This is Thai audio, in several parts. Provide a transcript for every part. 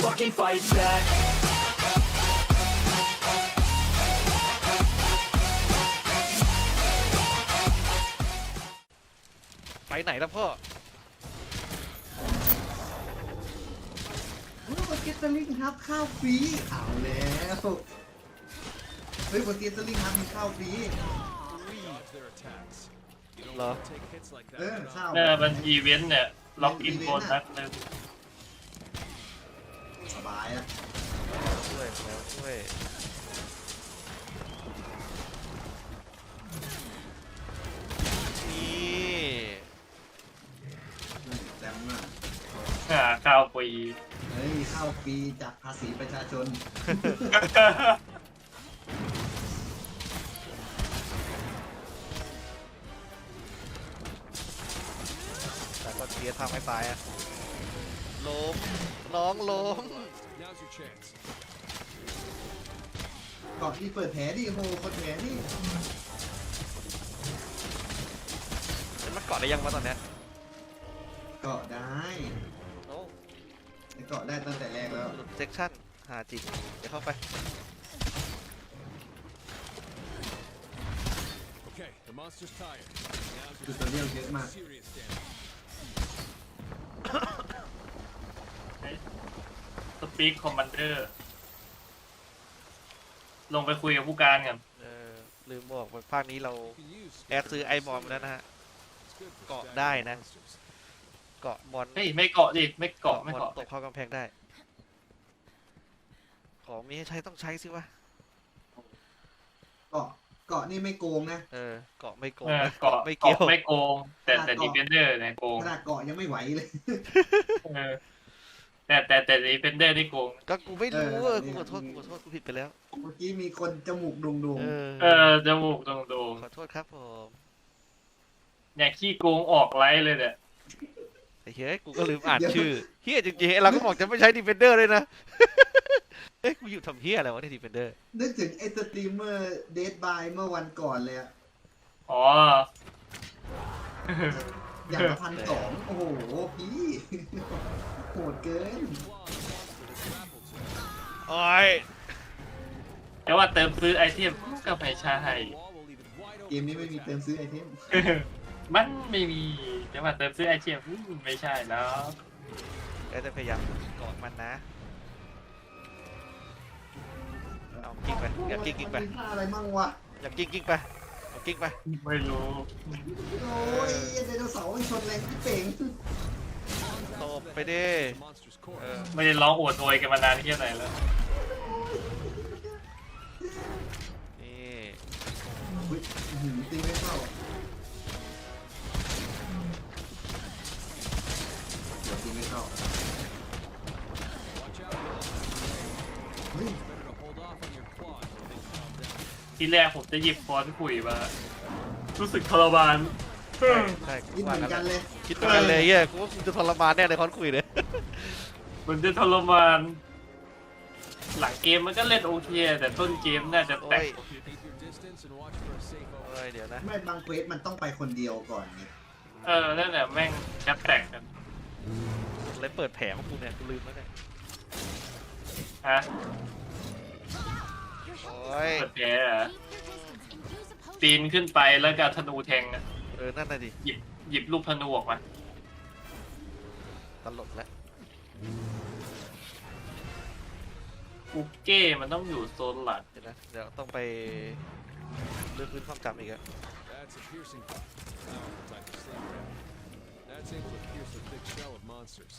fucking fight back. ไปไหนแล้วพ่อ เฮ้ยบนเกตเตอร์ลิงครับข้าวฟรีเอาแล้วเฮ้ยบนเกตเตอร์ลิงครับมีข้าวฟรี เหรอ เออข้าวเออมันอีเวนต์เนี่ย ล็อกอินโบนัสนึง สบายอะช่วยแล้วช่วยนี่แซมอะหาข้าวฟรีเฮ้ยข้าวฟรีจากภาษีประชาชน แต่ก็เชียร์ทำให้ตายอะ ล้มน้องล้มก่อนที่เปิดแผลดิโหเปิดแผลดิมันเกาะได้ยังวะตอนเนี้ยเกาะได้โอ้เกาะได้ตั้งแต่แรกแล้วหลุดเซ็กชั่นหาจริงเดี๋ยวเข้าไป Okay, the monster's tired. Now's คือตัวเรียลเยอะมาก serious damage. ปีกคอมมานเดอร์ ลงไปคุยกับผู้การกันเออลืมบอกว่าภาคนี้เรา You can use แอดซื้อไอบอลมาแล้วนะฮะ It's good for เกาะ stacking ได้นะ monsters. เกาะบอลเฮ้ยไม่เกาะดิไม่เกาะไม่บอลเกาะตกเข้ากำแพงได้ ของมีให้ใช้ต้องใช้สิวะ เกาะเกาะนี่ไม่โกงนะ เออ เกาะไม่โกงเออนะเกาะไม่เกี่ยว เกาะไม่โกง แต่แต่เกาะดีเฟนเดอร์เนี่ยโกงขนาดเกาะยังไม่ไหวเลย เออ แต่แต่แต่ดีเฟนเดอร์นี่โกง ก็กูไม่รู้เอเอออกูเนี่ยขอโทษกูขอโทษกูผิดไปแล้ว เมื่อกี้มีคนจมูกโด่งเออเออจมูกตรงโดงขอโทษครับผมๆเนี่ยขี้โกงออกไลฟ์เลยเนี่ยไอ้เฮ้ยกูก็ลืมอ่านชื่อเฮียจริงๆไอ้เราก็บอกจะไม่ใช้ดีเฟนเดอร์เลยนะเอ้ยกูอยู่ทำเฮียอะไรวะเนี่ยดีเฟนเดอร์ ๆนึกถึงไอ้สตรีมเมอร์เดดบายเมื่อวันก่อนเลยอะอ๋อ อย่างละพันสองโอ้โห พี่โหดเกิน โอ้ยแต่ว่าเติมซื้อไอเทมก็ไม่ใช่ Wall will leave it wide เกมนี้ไม่มีเติมซื้อไอเทมมันไม่มี แต่ว่าเติมซื้อไอเทมอืมไม่ใช่แล้วก็จะพยายามเกาะมันนะ เอากิ้งไป อย่ากิ้งกิ้งไป มันมีท่าอะไรมั่งวะ อย่ากิ้งกิ้งไป กิ้งไปไม่รู้โอ้ยไอ้ไดโนเสาร์มันชนแรงที่เป่งตบไปดิเออไม่ได้ร้องโอดโอยกันมานานแค่ไหนแล้วนี่อุ๊ยอื้อหือตีไม่เข้าเดี๋ยวตีไม่เข้า ที่แรกผมจะหยิบฟอนต์คุยมารู้สึกทรมานใช่กูคิดเหว่ามือนกักันนเลยคิดเหมือนกันเลยเฮียกูว่ากูจะทรมานแน่เลยคอนคุยเลยมันจะทรมาน หลังเกมมันก็เล่นโอเค แต่ต้นเกมน่าจะแตก Keep your distance and watch for a safe เอ้ opening. ยเดี๋ยวนะไม่บางเควสมันต้องไปคนเดียวก่อนไงเออนั่นแหละแม่งแคปแตกกันเลยเปิดแผลของกูเนี่ยกูลืมแล้วเนี่ยฮะ โอ้ยเปิดแผลเหรอปีนขึ้นไปแล้วก็ธนูแทงอะเออนั่นน่ะดิหยิบหยิบลูกธนูออกมา ตลกแล้วกุ๊กเก้มันต้องอยู่โซนหลังเดี๋ยวนะเดี๋ยวต้องไปเลือกพื้นความจำอีกอะ That's a piercing bot. Powerful type of sling trap. That's able to pierce the thick shell of monsters.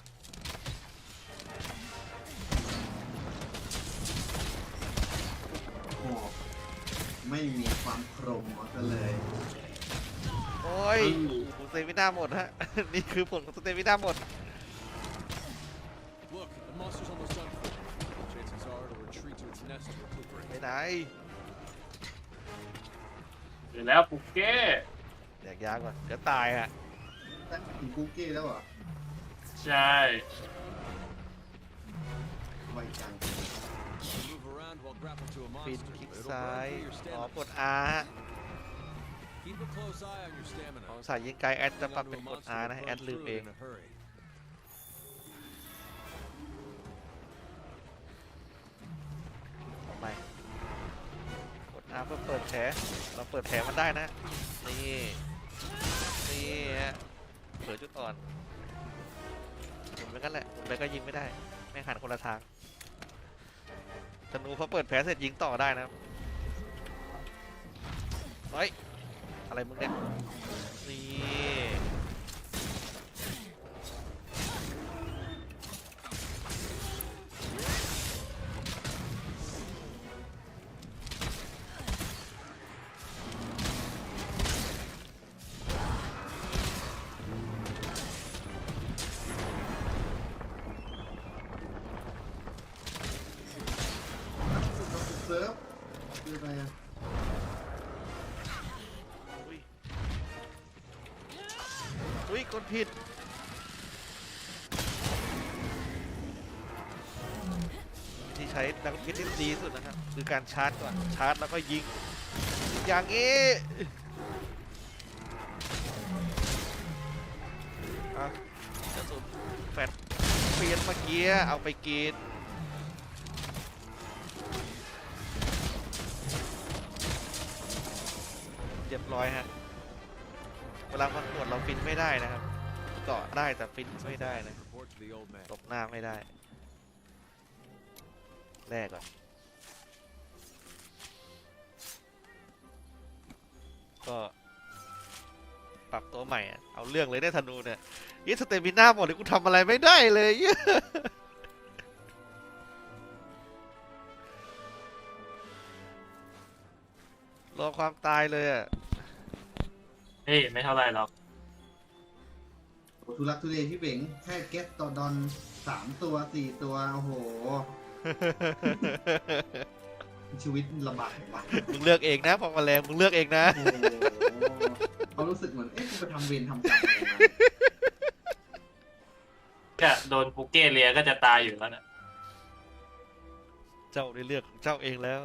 โอ้ไม่มีความคมเอาซะเลย โอ้ยกูเซมิน่าหมดฮะ นี่คือผลของสเตมิน่าหมด Look, the monster's almost done for. Chances are it'll retreat to its nest to ไป recuperate. ไหนหรือแล้วกุ๊กเก้แดกยาก่อนเดี๋ยวตายฮะตั้งถึงคุกกี้แล้วเหรอใช่ ไวจัง ฟินคลิกซ้าย อ๋อกด R สายยิงไกลแอดจะปรับเป็นกด R นะแอดลืมเองไปกด R เพื่อเปิดแผลเราเปิดแผลมันได้นะ นี่ นี่ฮะเผลอจุดอ่อนผมุนไปกันแหละผมุนไปก็ยิงไม่ได้ แม่งหันคนละทาง ธนูพอเปิดแผลเสร็จยิงต่อได้นะครับเฮ้ยอะไรมึงเนี่ยนี่ เซิร์ฟคืออะไรอะอุ้ยอุ้ยกดผิด ที่ใช้นักพิษที่ดีที่สุดนะครับ คือการชาร์จก่อน ชาร์จแล้วก็ยิง อย่างนี้อะกระสุนแฟดเปลี่ยนเมื่อกี้เอาไปกิน ร้อยฮะ เวลามันตรวจเราฟินไม่ได้นะครับเกาะได้แต่ฟินไม่ได้นะตบหน้าไม่ได้ แรกก่อนก็ปรับตัวใหม่เอาเรื่องเลยได้ธนูเนี่ยยี่สเตมิน่าหมดเลยกูทำอะไรไม่ได้เลยรอความตายเลยอะ เฮ้ยไม่เท่าไหรหรอกโอ้ทุลักทุเลพี่เบ่งแค่เก็ตต่อดอนสามตัวสี่ตัวโอ้โห ชีวิตลำบากว่ะมึงเลือกเองนะพอมาแรงมึงเลือกเองนะโอ้โหเขารู้สึกเหมือน เอ๊ะกูไปทำเวรทำกรรมอะไรมาแค่โดนปุกเก้เลียก็จะตายอยู่แล้วน่ะเจ้าได้เลือกของเจ้าเองแล้ว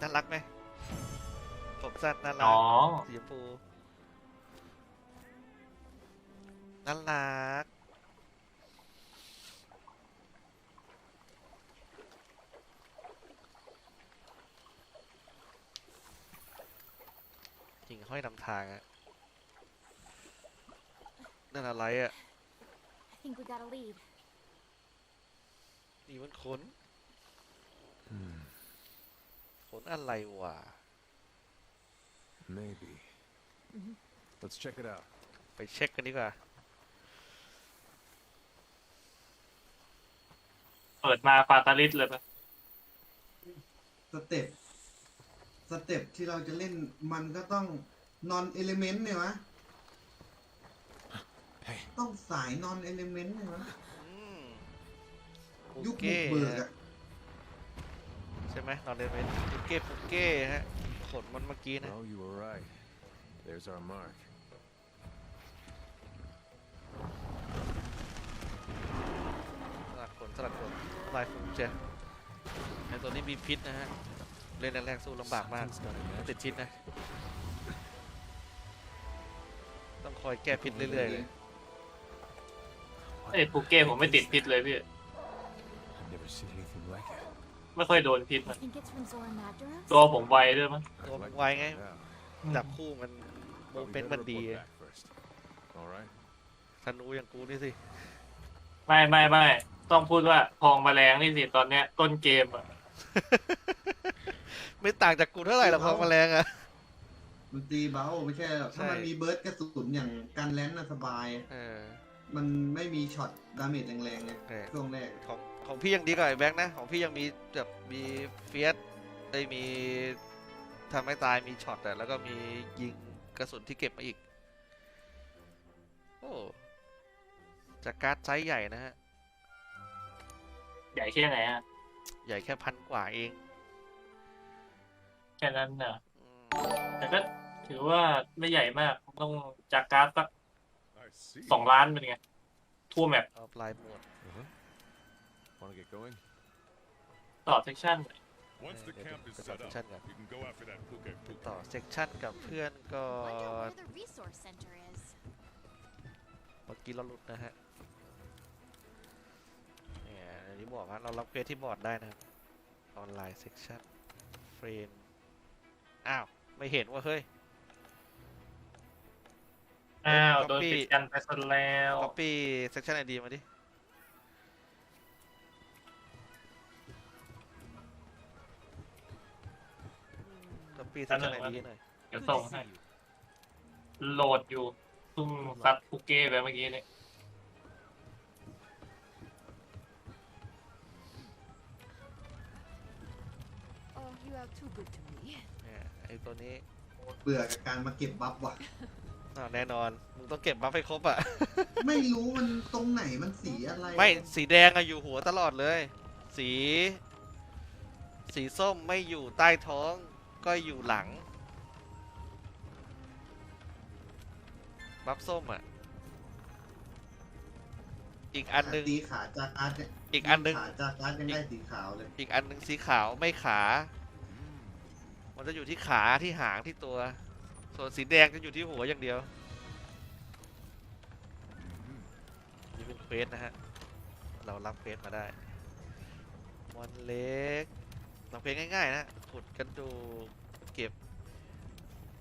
น่ารักไหมผมสั้นน่ารัอ๋กอสีชมพูน่ารักจริงห้อยนำทางอะนั่นอะไรอะ I think we got a lead. นี่มันขน ขนอะไรวะ Maybe. Let's check it out. ไปเช็คกันดีกว่า เปิดมาฟาตาลิสเลยปะสเต็ปสเต็ปที่เราจะเล่นมันก็ต้องนอนเอลิเมนต์เนี่ยวะ Hey. ต้องสายนอนเอลิเมนต์เนี่ยวะ อืมยุคปุบุกกเก้เบิกฮะอะใช่ไหมนอนเล่นเป็นปุกเก้ปุกเก้ฮะขนมันเมื่อกี้นะ Oh, you were right. There's our mark. สลัดขนสลัดขนลายฟุ้งเชียในตัวนี้มีพิษนะฮะ เล่นแรกๆสู้ลำบากมาก Something's gotta ติด match พิษนะ ต้องคอยแก้พิษเรื่อยๆเลยเอ้ยปุกเก้ผมไม่ติดพิษเลยพี่ I've never seen anything like it. ไม่ค่อยโดนพิษ I มัน think it's from Zora Magdaros. ตัวผมไวด้วยมั้งตัว I'd มัน like ไว to ไง find out. จับคู่มันโม But we เป็น better มันดี report back first. All right. ธนูอย่างกูนี่สิ ไม่ไม่ไม่ต้องพูดว่าทองแมลงนี่สิตอนเนี้ย ต้นเกมอะไม่ต่างจากกูเท่าไหร่หรอกพอแมลงอะมันตีเบาไม่ใช่หรอกถ้าใช่มันมีเบิร์ดกระสุนอย่างการแลนน่ะสบาย เออ มันไม่มีช็อตดาเมจแรงๆไงเออ ช่วงแรก ของ ของพี่ยังดีกว่าไอ้แบ็คนะ ของพี่ยังมีแบบมีเฟียสได้มีทำให้ตายมีช็อตอะแล้วก็มียิงกระสุนที่เก็บมาอีก โอ้จากการ์ดไซส์ใหญ่นะฮะ ใหญ่แค่ไหนอะใหญ่แค่พันกว่าเอง แค่นั้นน่ะอืมแต่ก็ถือว่าไม่ใหญ่มาก ต้องจากการ์ดสัก I see. สองล้านเป็นไง ทั่วแมปเอาปลายหมวด Uh-huh. Want to get going? ต่อเซกชัน Once the Yeah, camp is the set up, partition, yeah. we can go after that puke puke. ต่อเซกชันกับเพื่อนก็ Wonder where the resource center is. เมื่อกี้เราหลุดนะฮะเนี่ยอันนี้ที่บอกฮะเรารับเควสที่บอร์ดได้นะครับออนไลน์เซ็กชันเฟรนอ้าว ไม่เห็นว่าเฮ้ย อ้าว Copy โดนปิดกันไปซะแล้ว copy section ID มาดิ copy section ID หน่อยเดี๋ยว Good ส่ง to ให้ see you. โหลดอยู่เพิ่งซัดคุกเก้ไปเมื่อกี้นี่ Oh, you are too good to me. เนี่ยไอตัวนี้เบื่อกับการมาเก็บบัฟว่ะอ่าแน่นอน มึงต้องเก็บบัฟให้ครบอะ ไม่รู้มันตรงไหนมันสีอะไรไม่ สีแดงอะอยู่หัวตลอดเลย สี สีส้มไม่อยู่ใต้ท้อง ก็อยู่หลัง บัฟส้มอะ อีกอันหนึง ตีขาจากอาร์ตเนี่ยอีกอันหนึง ขาจากอาร์ตยังได้สีขาวเลย อีกอันหนึ่งสีขาวไม่ขา มันจะอยู่ที่ขาที่หางที่ตัว ส่วนสีแดงจะอยู่ที่หัวอย่างเดียว นี่เป็นเควสนะฮะ เรารับเควสมาได้มอนเล็กรับเควสง่ายๆนะ ขุดกระดูกเก็บ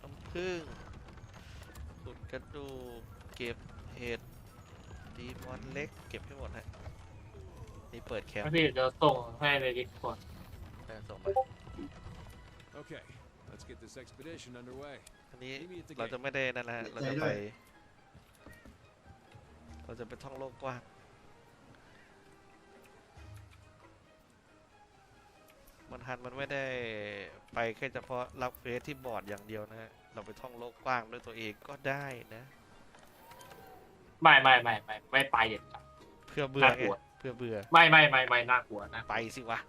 น้ำผึ้งขุดกระดูกเก็บเห็ดดีมอนเล็ก เก็บให้หมดฮะนี่เปิดแคมป์พี่เดี๋ยวส่งให้ในดิสคอร์ดเออส่งไป Okay, let's get this expedition underway. อันนี้ Meet me at the เรา gate. จะไม่ได้นั่นนะฮะเราจะไป เราจะไปท่องโลกกว้าง มันทันมันไม่ได้ไปแค่เฉพาะรับเฟสที่บอร์ดอย่างเดียวนะฮะ เราไปท่องโลกกว้างด้วยตัวเองก็ได้นะ ไม่ไม่ไม่ไม่ไม่ไปเด็ดขาด เพื่อเบื่อน่ากไงลัว เพื่อเบื่อ ไม่ไม่ไม่ไม่น่ากลัวนะ ไปสิวะ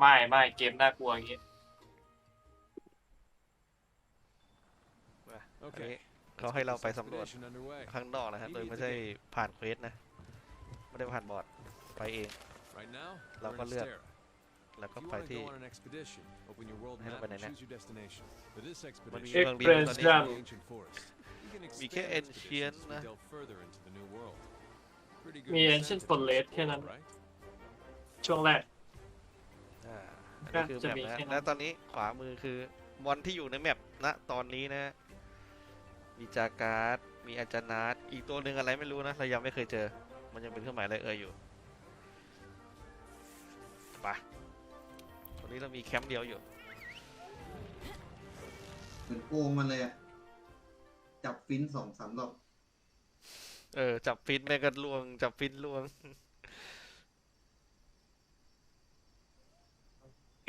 ไม่ไม่เกมน่ากลัวอย่างงี้ อัน Okay, นี้ let's เขาให้ get เรา this ไปสำรวจ expedition underway. ข้างนอกนะฮะโดยไม่ใช่ผ่านเควสนะ ไม่ได้ผ่านบอร์ดไปเอง Right now, เรา we're ก็ in เแล้ว If ก็ you ไป want to ที่ go on an expedition, open your world ให้เรา map ไปไหน and นะ choose your destination. For this มันมี expedition, เมืองเดียวตอนนี้ Expression the ancient forest. You can มีแค่ expand ancient expeditions as we นะ delve further into the new world. Pretty good มี incentive Ancient to Forest explore, แค่นั้น right? ช่วงแรก อ่าอันนี้คือจะแมปมีนะแค่นั้น แล้วตอนนี้ขวามือคือมอนที่อยู่ในแมปนะตอนนี้นะ มีจาการ์ดมีอาจานาร์ดอีกตัวหนึ่งอะไรไม่รู้นะเรายังไม่เคยเจอ มันยังเป็นเครื่องหมายอะไรเอ่ยอยู่ นนี้เรามีแคมป์เดียวอยู่ เหมือนโกงมันเลยอะจับฟินสองสามรอบเออ จับฟินแม่งกันลวง จับฟินลวง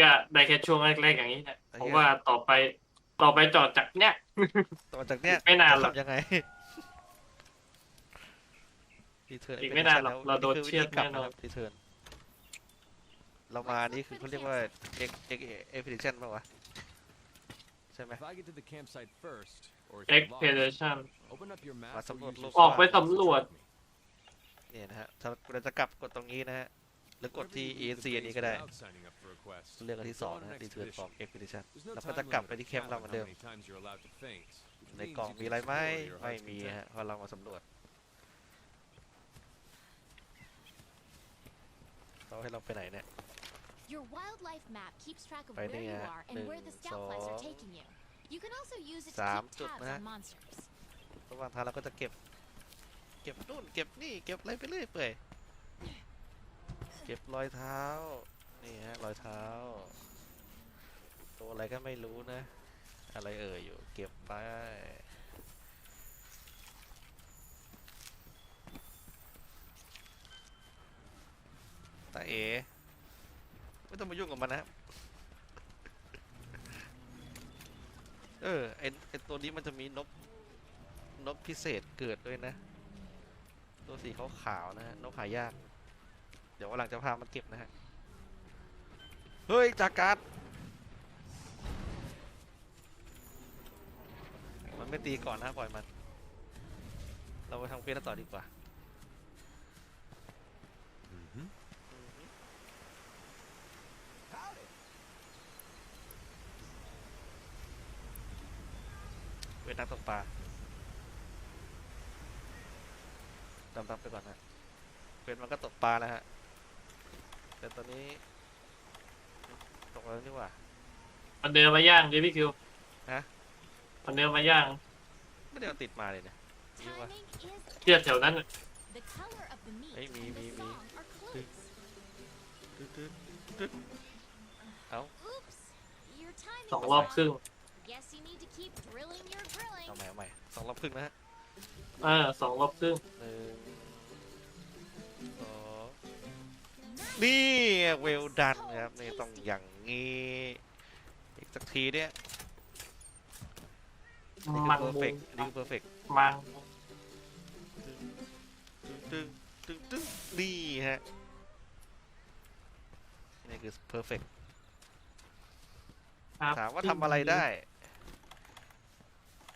ก็ได้แค่ช่วงแรกๆอย่างนี้แหละไอ้เพเหี้ยราะว่าต่อไปต่อไปจอดจากเนี้ย ต่อจากเนี้ยไม่นานหรอกจะทำยังไง Return อีกไม่นานหรอก Expedition เราโดนคือวิเชือธีดกลับแน่นอนนะครับ Return เรามานี่คือเขาเรียกว่า X X Expedition ป่าวะใช่ไหม If I get to the campsite first, or if you're lost, expedition open up your map มา or สำรวจ use โล your กออกไป spell สำรวจ to direct me. เนี่ยนะฮะถ้าเราจะกลับกดตรงนี้นะฮะ หรือกด Whenever ที่ you leave ENC the อันนี้ base ก็ได้ without signing up for a quest, เรื่องอันที่ go สอง on นะ an ฮะ Return expedition. from Expedition There's no แล้ว time ก็จะกลับ limit ไป or ที่แคมป์ cap เรา on เหมือน how เดิม many times you're allowed to faint. It ใน means กล่อง you มี can อะไรไหม explore your ไม่ heart's มี content. ฮะเพราะเรามาสำรวจเราให้เราไปไหนเนี่ย Your wildlife map keeps track of Phải where đi you ạ. are and where the Đừng scout flies are có- taking you. You can also use it to Sám keep chút tabs nữa. on monsters. ระหว่างทางเราก็จะเก็บ เก็บนู่นเก็บนี่เก็บอะไรไปเรื่อยเปื่อยเก็บรอยเท้า นี่ฮะรอยเท้า ตัวอะไรก็ไม่รู้นะ อะไรเอ่ยอยู่ เก็บไป ตาเอ ไม่ต้องมายุ่งกับมันนะเออไอไอตัวนี้มันจะมีนกนกพิเศษเกิดด้วยนะ ตัวสีขาวๆนะฮะนกหายาก เดี๋ยววันหลังจะพามันเก็บนะฮะ เฮ้ยจากการ์ดมันไม่ตีก่อนนะปล่อยมัน เราไปทำเควสต่อดีกว่า เวทนักตกปลาดำๆไปก่อนนะเวทมันก็ตกปลาแล้วฮะ แต่ตอนนี้ ตกแล้วนี่หว่า มันเดินมาย่างดิพี่คิวฮะ มันเดินมาย่าง ไม่ได้เอาติดมาเลยเนี่ยนี่วะ Timing is เทียบแถวนั้นน่ะ the color of the meat Hey, me, and me, the me. song are clues. ตึ๊ดตึ๊ดตึ๊ดเอา Oops, your timing สอง was รอบ wrong. ครึ่ง Guess you need to keep drilling your drilling. เอาใหม่เอาใหม่สองรอบครึ่งนะฮะเออสองรอบครึ่งหนึ่งสองนี่เวลดันครับนี่ต้องอย่างงี้อีกสักทีเนี่ยนี่คือมังเพอร์มุเฟงกนี่คือเพอร์เฟกมังตึ้งตึ้งตึ้งนี่ฮะนี่คือเพอร์เฟกครับถามว่าทำอะไรได้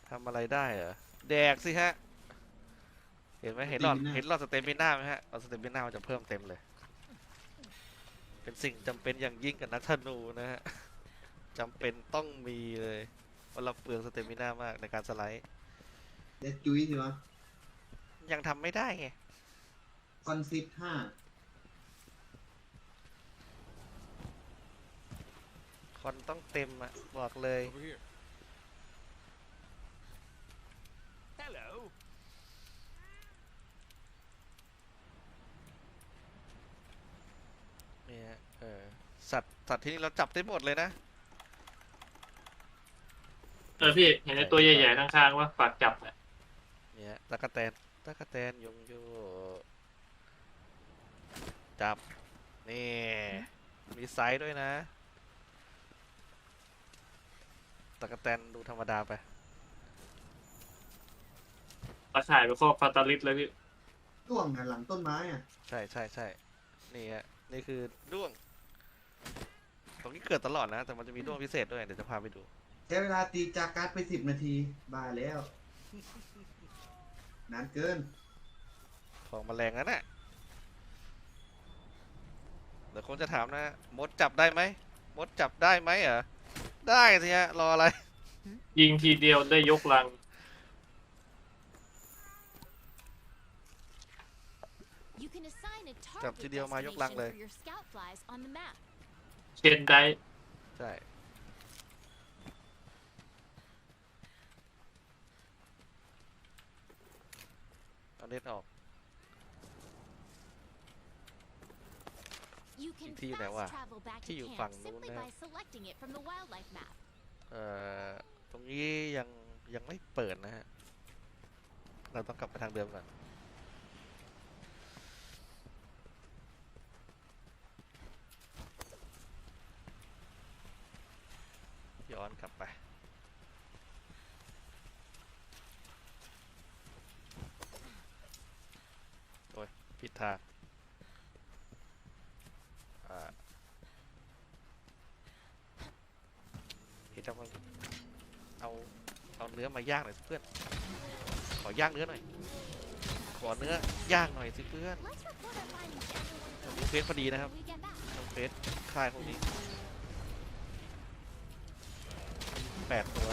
ทำอะไรได้เหรอ แดกสิฮะ เห็นไหมเห็นหลอด Stamina เห็นหลอดสเตมิน่าไหมฮะหลอดสเตมิน่ามันจะเพิ่มเต็มเลย เป็นสิ่งจำเป็นอย่างยิ่งกับนักธนูนะฮะ จำเป็นต้องมีเลยเพราะเราเปลืองสเตมิน่ามากในการสไลด์ เดดจุ้ยสิวะยังทำไม่ได้ไง คอนซิปห้าคอนต้องเต็มอะบอกเลย Over here. เนี่ยเออสัตว์สัตว์ที่นี่เราจับได้หมดเลยนะเออพี่เห็นไอ้ตัวใหญ่ๆข้างๆว่าฝากจับน่ะเนี่ยตะกะแตนตะกะแตนยงโยจับนี่มีไซส์ด้วยนะตะกะแตนดูธรรมดาไปมาถ่ายไปครอบฟาตาลิสเลยพี่ร่วงนะหลังต้นไม้อะ ใช่ใช่ใช่นี่ฮะ นี่คือด้วง ตรงนี้เกิดตลอดนะ แต่มันจะมีด้วงพิเศษด้วย เดี๋ยวจะพาไปดู ใช้เวลาตีจากการ์ดไปสิบนาทีบ้าแล้ว นานเกิน ของแมลงนั่นน่ะเดี๋ยวคงจะถามนะ มดจับได้ไหม มดจับได้ไหมเหรอ ได้สิฮะ รออะไร ยิงทีเดียวได้ยกลัง You can assign a จับ target ทีเดียวมายกลัง destination เลย for your scout flies on the map. เชนได้ใช่ เอาเน็ตออก You can ที่อยู่ไหนวะ fast travel back ที่ to อยู่ camp ฝั่งนู้น simply นะ by selecting it from the wildlife map. เอ่อ ตรงนี้ยังยังไม่เปิดนะฮะ เราต้องกลับไปทางเดิมก่อน ย้อน กลับไป โอ้ยผิดทางอ่าเห็นแล้วมันเอาเอาเนื้อมาย่างหน่อยสิเพื่อน ขอย่างเนื้อหน่อย ขอเนื้อย่างหน่อยสิเพื่อน Let's report our findings to everyone ผมมีเฟซพอดีนะครับ when we get back. ทางเฟซค่ายพวกนี้ แปดตัว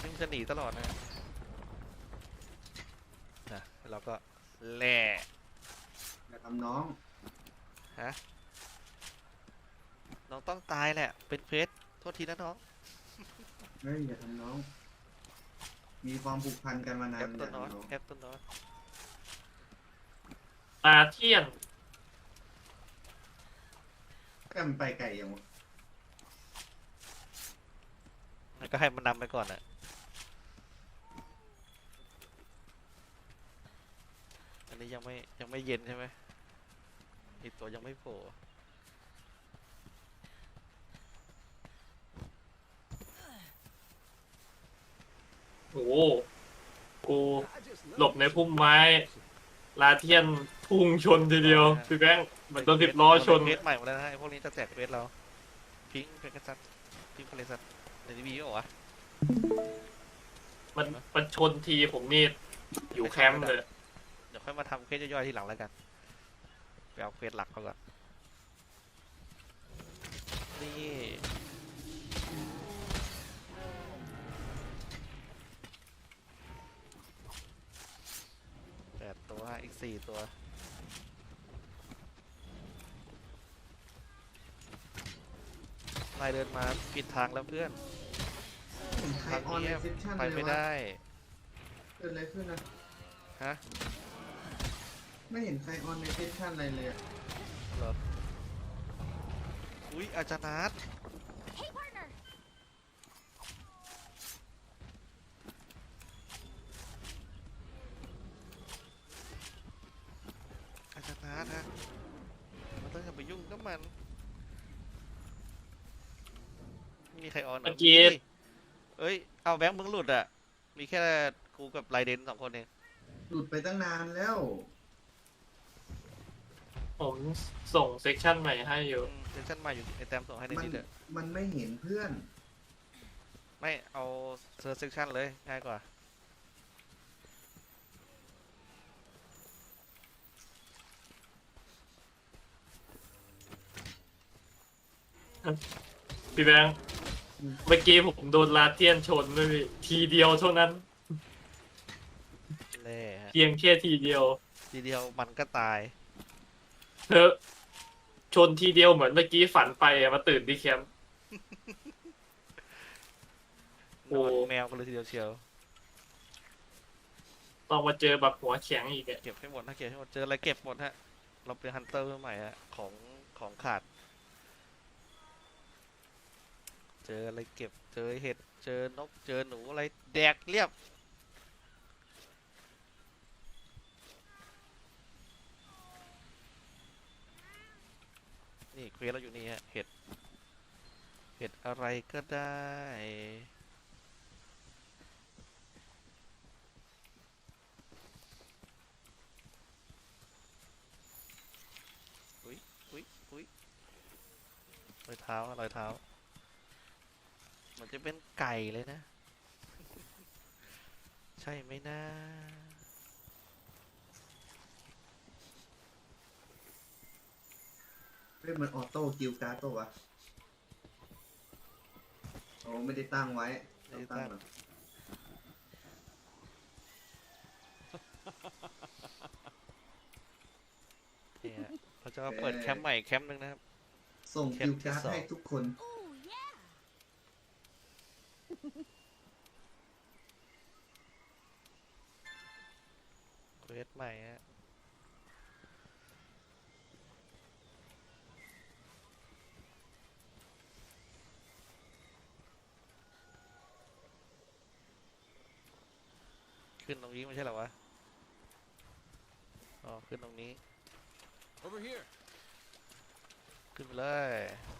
ซึ่งจะหนีตลอดนะนะเราก็แหล่อย่าทำน้อง ฮะ น้องต้องตายแหละ เป็นเฟซโทษทีนะน้อง เฮ้ยอย่าทำน้อง มีความผูกพันกันมานานแอปอต้ย่านน้อยทำน้องแอปต้นน้อยอาเทียนก็มันไปไก่ยังวะ แล้วก็ให้มันนำไปก่อนอะอันนี้ยังไม่ยังไม่เย็นใช่ไหมอีกตัวยังไม่โผล่โอ้โหกูหลบในพุ่มไม้ ลาเทียนพุ่งชนทีเดียวพี่แบงค์เหมือนโดนสิบล้อชนเฟสใหม่หมดแล้วนะฮะไอ้พวกนี้จะแจกเฟสเรา พิงค์เพกซัสพิงค์เพลซัส ในทีวีเหรอวะมันมันชนทีผมนี่อยู่แคมป์เลยเดี๋ยวค่อยมาทำเควสย่อยๆทีหลังแล้วกัน ไปเอาเควสหลักเขาก่อน นี่ แปดตัวอีกสี่ตัว นายเดินมาผิดทางแล้วเพื่อนเห็นใครทางออนนี้ในเซสชั่นไปเลไม่ยวะได้เกิดอะไรขึ้นนะฮะไม่เห็นใครออนในเซสชั่นอะไรเลยอะเหรออุ้ยอาจารย์นัท Hey, partner! อาจารย์นัทฮะมันต้องอย่าไปยุ่งกับมันไม่มีใครออนหรเมื่อกี้มีเอ้ย เอาแบงค์มึงหลุดอะ มีแค่กูกับไรเดนสองคนเองหลุดไปตั้งนานแล้ว ผมส่งเซกชันใหม่ให้อยู่ เซสชั่นมาอยู่ไอแตมส่งให้ในมันดิสอะมันไม่เห็นเพื่อน ไม่เอาเซอร์เซสชั่นเลยง่ายกว่า พี่แบงค์ เมื่อกี้ผมโดนลาเทียนชนเลยพี่ทีเดียวเท่านั้น เล่ฮะเพียงแค่ทีเดียว ทีเดียวมันก็ตายเธอชนทีเดียวเหมือนเมื่อกี้ฝันไปอะมาตื่นที่แคมป์ โอ้นอนแมวกันเลยทีเดียวเชียว ต้องมาเจอแบบหัวแข็งอีกอะเก็บให้หมดถ้าเก็บให้หมดเจออะไรเก็บหมดฮะ เราเป็นฮันเตอร์ใหม่ฮะของของขาด เจออะไรเก็บ เจอเห็ด เจอนก เจอหนูอะไร แดกเรียบ นี่เควสเราอยู่นี่ฮะ เห็ด เห็ดอะไรก็ได้อุ้ยอุ้ยอุ้ยรอยเท้ารอยเท้า มันจะเป็นไก่เลยนะ ใช่ไหมนะเฮ้ยมันออโต้กิลการ์ดตัววะโอ้ไม่ได้ตั้งไว้ไม่ได้ตั้งมันนี่ฮะเราจะมาเปิดแคมป์ใหม่แคมป์หนึ่งนะครับ ส่งเข้กิมลที่การ์ดสองให้ทุกคน Ooh, yeah! เควสใหม่ฮะ ขึ้นตรง นี้ไม่ใช่เหรอวะ อ๋อ ขึ้นตรงนี้ Over here. ขึ้นไปเลย